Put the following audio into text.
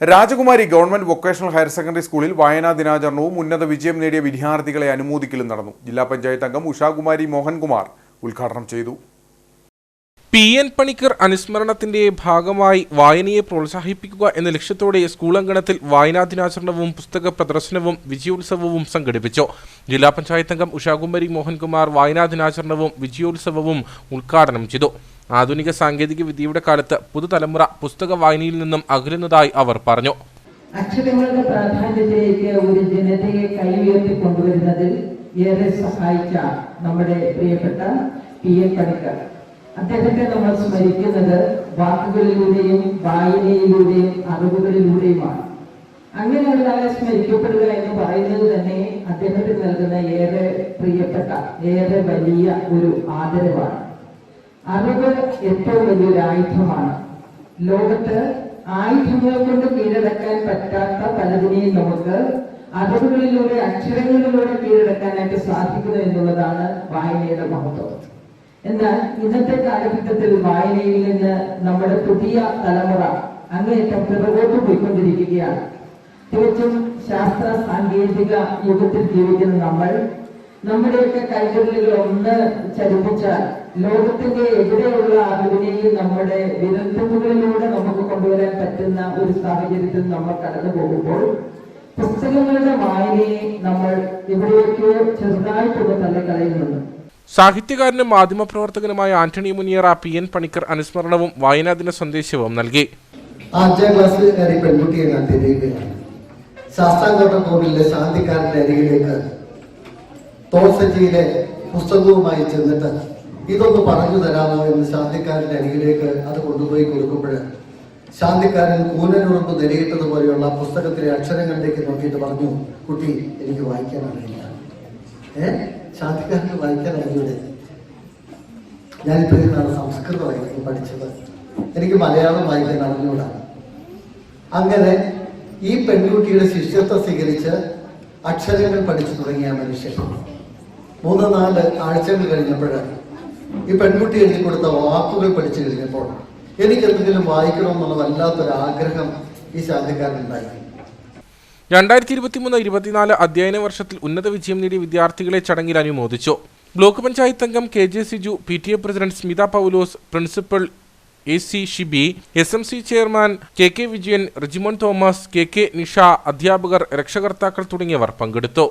രാജകുമാരി government vocational higher secondary സ്കൂളിൽ വായനാ ദിനാചരണവും ഉന്നത വിജയം നേടിയ വിദ്യാർത്ഥികളെ അനുമോദിക്കലും നടന്നു. ജില്ലാ പഞ്ചായത്ത് അംഗം ഉഷാകുമാരി മോഹൻകുമാർ ഉദ്ഘാടനം ചെയ്തു. പി എൻ പണിക്കർ അനുസ്മരണത്തിന്റെ ഭാഗമായി വായനയെ പ്രോത്സാഹിപ്പിക്കുക എന്ന ലക്ഷ്യത്തോടെ സ്കൂൾ അങ്കണത്തിൽ വായനാ ദിനാചരണവും പുസ്തക പ്രദർശനവും വിജയോത്സവവും സംഘടിപ്പിച്ചു. ജില്ലാ പഞ്ചായത്ത് അംഗം ഉഷാകുമാരി മോഹൻകുമാർ വായനാ ദിനാചരണവും വിജയോത്സവവും ഉദ്ഘാടനം ചെയ്തു. ആധുനിക സാങ്കേതിക വിദ്യയുടെ കാലത്ത് പുതുതലമുറ പുസ്തക വായനയിൽ നിന്നും അകലുന്നതായി അവർ പറഞ്ഞു. അക്ഷരങ്ങളുടെ പ്രാധാന്യത്തിലേക്ക് ഒരു ജനതയെ കൈയുയർത്തി കൊണ്ടുവരുന്നതിൽ ഏറെ സഹായിച്ച നമ്മുടെ പ്രിയപ്പെട്ട പി എ പണിക്കർ. അദ്ദേഹത്തെ നമ്മൾ സ്മരിക്കുന്നത് വാക്കുകളിലൂടെയും വായനയിലൂടെയും അറിവുകളിലൂടെയുമാണ്. അങ്ങനെ ഒരാളെ സ്മരിക്കപ്പെടുക എന്ന് പറയുന്നത് തന്നെ അദ്ദേഹത്തിന് നൽകുന്ന ഏറെ പ്രിയപ്പെട്ട ഏറെ വലിയ ഒരു ആദരവാണ്. അറിവ് ഏറ്റവും വലിയൊരു ആയുധമാണ്. ലോകത്ത് ആയുധങ്ങൾ കൊണ്ട് കീഴടക്കാൻ പറ്റാത്ത പലതിനെയും നമുക്ക് അറിവുകളിലൂടെ അക്ഷരങ്ങളിലൂടെ കീഴടക്കാനായിട്ട് സാധിക്കുന്നു എന്നുള്ളതാണ് വായനയുടെ മഹത്വം. എന്നാൽ ഇന്നത്തെ കാലഘട്ടത്തിൽ വായനയിൽ നിന്ന് നമ്മുടെ പുതിയ തലമുറ അങ്ങേയറ്റം പിറകോട്ട് പോയിക്കൊണ്ടിരിക്കുകയാണ്. തികച്ചും ശാസ്ത്ര സാങ്കേതിക യുഗത്തിൽ ജീവിക്കുന്ന നമ്മൾ നമ്മുടെയൊക്കെ കൈകളിൽ ഒന്ന് ചലിപ്പിച്ചാൽ ലോകത്തിന്റെ എവിടെയുള്ള അറിവിനെയും നമ്മുടെ വിരൽത്തുമ്പുകളിലൂടെ നമുക്ക് കൊണ്ടുവരാൻ പറ്റുന്ന ഒരു സാഹചര്യത്തിൽ നമ്മൾ കടന്നു പോകുമ്പോൾ പുസ്തകങ്ങളുടെ വായനയെ നമ്മൾ എവിടെയൊക്കെയോ ചെറുതായിട്ടൊന്ന് തള്ളിക്കളയുന്നുണ്ട് സാഹിത്യകാരനും മാധ്യമപ്രവർത്തകനുമായ Antony Muniyara P N Panicker അനുസ്മരണവും വായനാ ദിന സന്ദേശവും നൽകി. അഞ്ചാം ക്ലാസ്സിൽ കയറി പെൺകുട്ടിയെ ഞാൻ തിരിയുകയാണ് ശാസ്താംകോട്ട കോവിലിലെ ശാന്തിക്കാരന്റെ അരികിലേക്ക് തോൾസഞ്ചിയിലെ പുസ്തകവുമായി ചെന്നിട്ട് ഇതൊന്ന് പറഞ്ഞു തരാമോ എന്ന് ശാന്തിക്കാരന്റെ അരികിലേക്ക് അത് കൊണ്ടുപോയി കൊടുക്കുമ്പോൾ ശാന്തിക്കാരൻ കൂനനുറുമ്പ് നിലയിട്ടതുപോലെയുള്ള പുസ്തകത്തിലെ അക്ഷരങ്ങളിലേക്ക് നോക്കിയിട്ട് പറഞ്ഞു കുട്ടി എനിക്ക് വായിക്കാൻ അറിയില്ല. ഏ? ശാന്തിക്കാരന് വായിക്കാൻ അറിയൂടെ ഇത്രയും സംസ്കൃതം സംസ്കൃതമായിരുന്നു പഠിച്ചത്? എനിക്ക് മലയാളം വായിക്കാൻ അറിഞ്ഞൂടാ. അങ്ങനെ ഈ പെൺകുട്ടിയുടെ ശിഷ്യത്വം സ്വീകരിച്ച് അക്ഷരങ്ങൾ പഠിച്ചു തുടങ്ങിയ മനുഷ്യൻ. മൂന്ന് നാല് ആഴ്ചകൾ കഴിഞ്ഞപ്പോൾ ഈ പെൺകുട്ടി എഴുതി കൊടുത്ത വാക്കുകൾ പഠിച്ചു കഴിഞ്ഞപ്പോൾ എനിക്ക് എന്തെങ്കിലും വായിക്കണമെന്നുള്ള വല്ലാത്തൊരു ആഗ്രഹം ഈ ശാന്തിക്കാരനുണ്ടായി. രണ്ടായിരത്തി ഇരുപത്തിമൂന്ന് ഇരുപത്തിനാല് അധ്യയന വർഷത്തിൽ ഉന്നത വിജയം നേടിയ വിദ്യാർത്ഥികളെ ചടങ്ങിൽ അനുമോദിച്ചു. ബ്ലോക്ക് പഞ്ചായത്ത് അംഗം K J Siju P T A president Smitha Paulose principal A C Shibi S M C chairman K K Vijayan Rijimon Thomas K K Nisha അധ്യാപകർ രക്ഷകർത്താക്കൾ തുടങ്ങിയവർ പങ്കെടുത്തു.